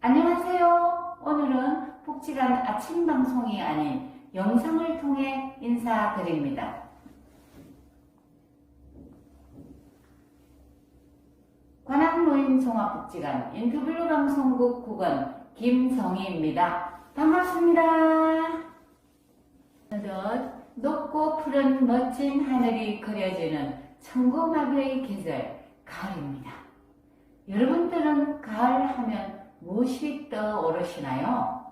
안녕하세요. 오늘은 복지관 아침 방송이 아닌 영상을 통해 인사드립니다. 관악노인종합복지관 인큐블루 방송국 국원 김정희입니다. 반갑습니다. 오늘은 높고 푸른 멋진 하늘이 그려지는 천고마비의 계절 가을입니다. 여러분들은 가을 하면 무엇이 떠오르시나요?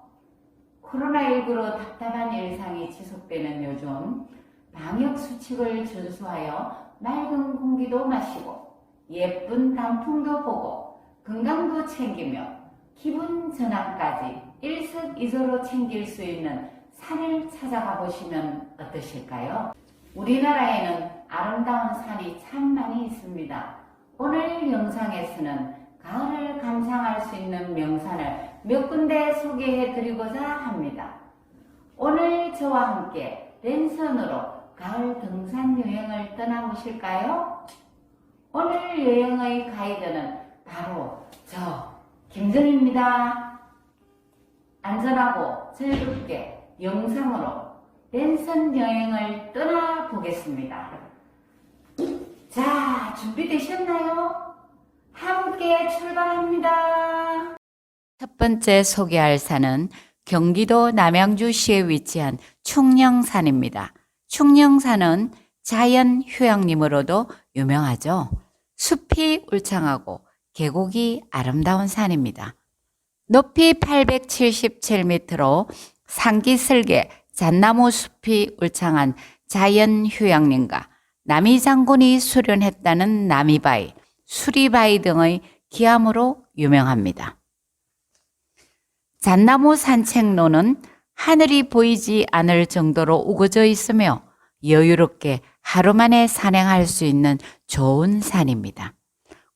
코로나19로 답답한 일상이 지속되는 요즘 방역 수칙을 준수하여 맑은 공기도 마시고 예쁜 단풍도 보고 건강도 챙기며 기분 전환까지 일석이조로 챙길 수 있는 산을 찾아가 보시면 어떠실까요? 우리나라에는 아름다운 산이 참 많이 있습니다. 오늘 영상에서는 가을을 감상할 수 있는 명산을 몇 군데 소개해 드리고자 합니다. 오늘 저와 함께 랜선으로 가을 등산 여행을 떠나보실까요? 오늘 여행의 가이드는 바로 저 김정입니다. 안전하고 즐겁게 영상으로 랜선 여행을 떠나보겠습니다. 자, 준비되셨나요? 함께 출발합니다. 첫 번째 소개할 산은 경기도 남양주시에 위치한 충령산입니다. 충령산은 자연 휴양림으로도 유명하죠. 숲이 울창하고 계곡이 아름다운 산입니다. 높이 877m로 상기슬계 잣나무 숲이 울창한 자연 휴양림과 남이 장군이 수련했다는 남이바위, 수리바위 등의 기암으로 유명합니다. 잣나무 산책로는 하늘이 보이지 않을 정도로 우거져 있으며 여유롭게 하루 만에 산행할 수 있는 좋은 산입니다.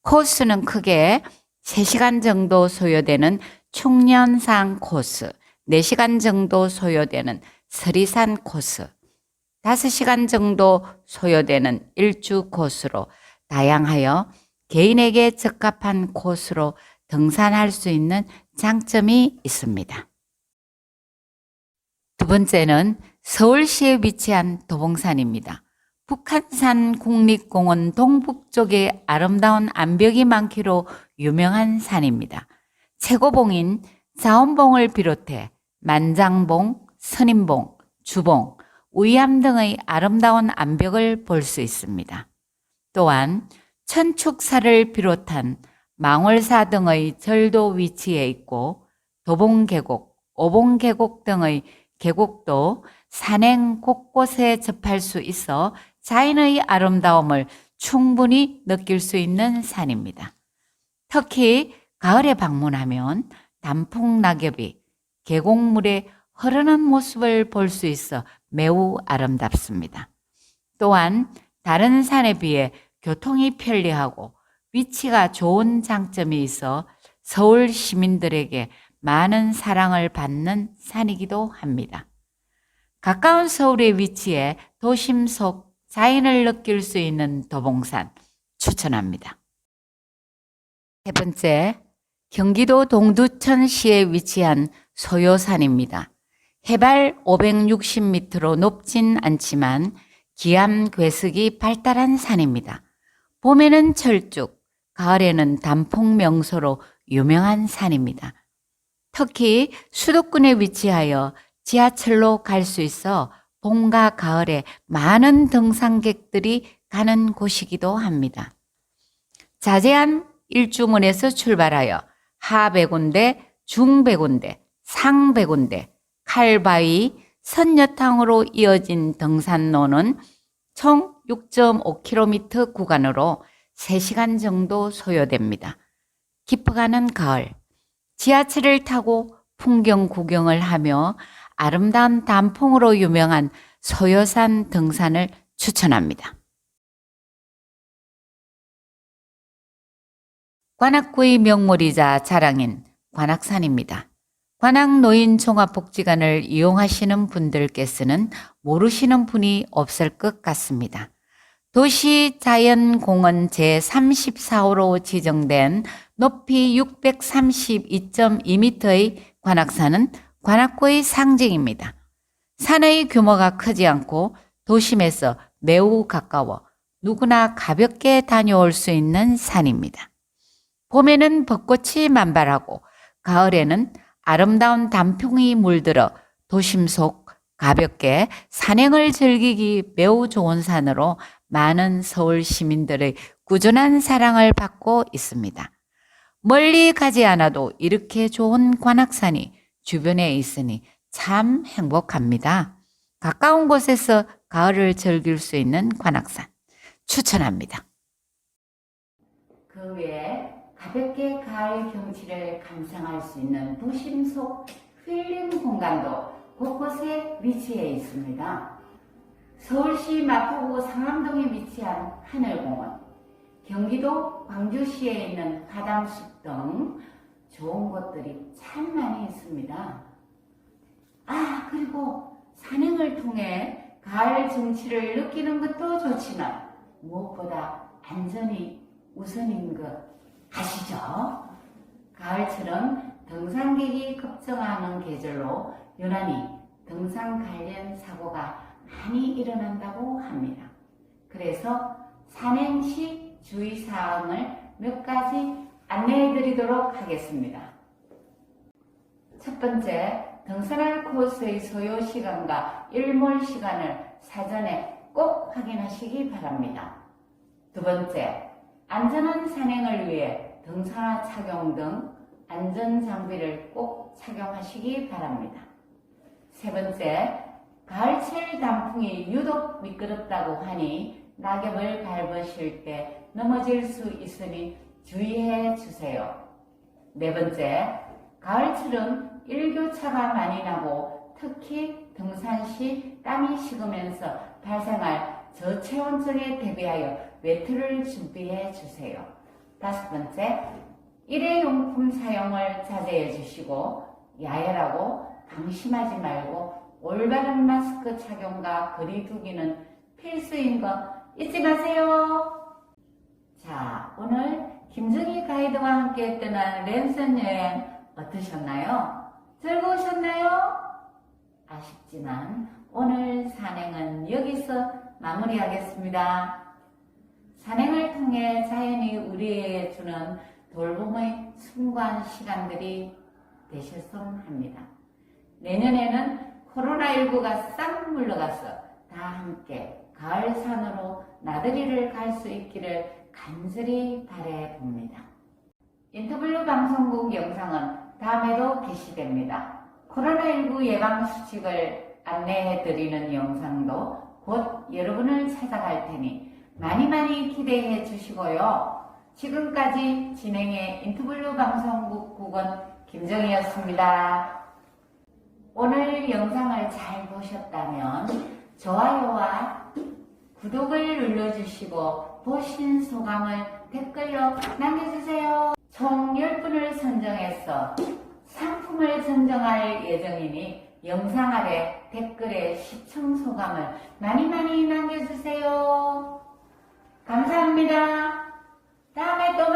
코스는 크게 3시간 정도 소요되는 충년산 코스, 4시간 정도 소요되는 서리산 코스, 5시간 정도 소요되는 일주 코스로 다양하여 개인에게 적합한 코스로 등산할 수 있는 장점이 있습니다. 두 번째는 서울시에 위치한 도봉산입니다. 북한산 국립공원 동북쪽에 아름다운 암벽이 많기로 유명한 산입니다. 최고봉인 자원봉을 비롯해 만장봉, 선인봉, 주봉, 우이암 등의 아름다운 암벽을 볼 수 있습니다. 또한 천축사를 비롯한 망월사 등의 절도 위치에 있고 도봉계곡, 오봉계곡 등의 계곡도 산행 곳곳에 접할 수 있어 자연의 아름다움을 충분히 느낄 수 있는 산입니다. 특히 가을에 방문하면 단풍 낙엽이 계곡물에 흐르는 모습을 볼 수 있어 매우 아름답습니다. 또한 다른 산에 비해 교통이 편리하고 위치가 좋은 장점이 있어 서울 시민들에게 많은 사랑을 받는 산이기도 합니다. 가까운 서울에 위치해 도심 속 자연을 느낄 수 있는 도봉산 추천합니다. 세 번째, 경기도 동두천시에 위치한 소요산입니다. 해발 560m로 높진 않지만 기암 괴석이 발달한 산입니다. 봄에는 철쭉, 가을에는 단풍 명소로 유명한 산입니다. 특히 수도권에 위치하여 지하철로 갈 수 있어 봄과 가을에 많은 등산객들이 가는 곳이기도 합니다. 자세한 일주문에서 출발하여 하백운대, 중백운대, 상백운대, 칼바위, 선여탕으로 이어진 등산로는 총 6.5km 구간으로 3시간 정도 소요됩니다. 깊어가는 가을, 지하철을 타고 풍경 구경을 하며 아름다운 단풍으로 유명한 소요산 등산을 추천합니다. 관악구의 명물이자 자랑인 관악산입니다. 관악노인종합복지관을 이용하시는 분들께서는 모르시는 분이 없을 것 같습니다. 도시자연공원 제34호로 지정된 높이 632.2m의 관악산은 관악구의 상징입니다. 산의 규모가 크지 않고 도심에서 매우 가까워 누구나 가볍게 다녀올 수 있는 산입니다. 봄에는 벚꽃이 만발하고 가을에는 아름다운 단풍이 물들어 도심 속 가볍게 산행을 즐기기 매우 좋은 산으로 많은 서울 시민들의 꾸준한 사랑을 받고 있습니다. 멀리 가지 않아도 이렇게 좋은 관악산이 주변에 있으니 참 행복합니다. 가까운 곳에서 가을을 즐길 수 있는 관악산 추천합니다. 그 외에 가볍게 가을 경치를 감상할 수 있는 도심 속 힐링 공간도 곳곳에 위치해 있습니다. 서울시 마포구 상암동에 위치한 하늘공원, 경기도 광주시에 있는 화담숲 등 좋은 곳들이 참 많이 있습니다. 아, 그리고 산행을 통해 가을 정취를 느끼는 것도 좋지만 무엇보다 안전이 우선인 것 아시죠? 가을처럼 등산객이 급증하는 계절로 유난히 등산 관련 사고가 많이 일어난다고 합니다. 그래서 산행 시 주의사항을 몇 가지 안내해 드리도록 하겠습니다. 첫 번째, 등산할 코스의 소요 시간과 일몰 시간을 사전에 꼭 확인하시기 바랍니다. 두 번째, 안전한 산행을 위해 등산화 착용 등 안전 장비를 꼭 착용하시기 바랍니다. 세 번째, 가을철 단풍이 유독 미끄럽다고 하니 낙엽을 밟으실 때 넘어질 수 있으니 주의해 주세요. 네 번째, 가을철은 일교차가 많이 나고 특히 등산 시 땀이 식으면서 발생할 저체온증에 대비하여 외투를 준비해 주세요. 다섯 번째, 일회용품 사용을 자제해 주시고 야외라고 방심하지 말고 올바른 마스크 착용과 거리두기는 필수인 거 잊지 마세요. 자, 오늘 가이드와 함께 떠난 랜선 여행 어떠셨나요? 즐거우셨나요? 아쉽지만 오늘 산행은 여기서 마무리하겠습니다. 산행을 통해 자연이 우리에게 주는 돌봄의 순간 시간들이 되셨으면 합니다. 내년에는 코로나19가 싹 물러가서 다 함께 가을산으로 나들이를 갈 수 있기를 간절히 바래 봅니다. 인터블루 방송국 영상은 다음에도 게시됩니다. 코로나19 예방 수칙을 안내해 드리는 영상도 곧 여러분을 찾아갈 테니 많이 많이 기대해 주시고요. 지금까지 진행의 인터블루 방송국 국원 김정희였습니다. 오늘 영상을 잘 보셨다면 좋아요와 구독을 눌러주시고 보신 소감을 댓글로 남겨주세요. 총 10분을 선정해서 상품을 선정할 예정이니 영상 아래 댓글에 시청 소감을 많이 많이 남겨주세요. 감사합니다. 다음에 또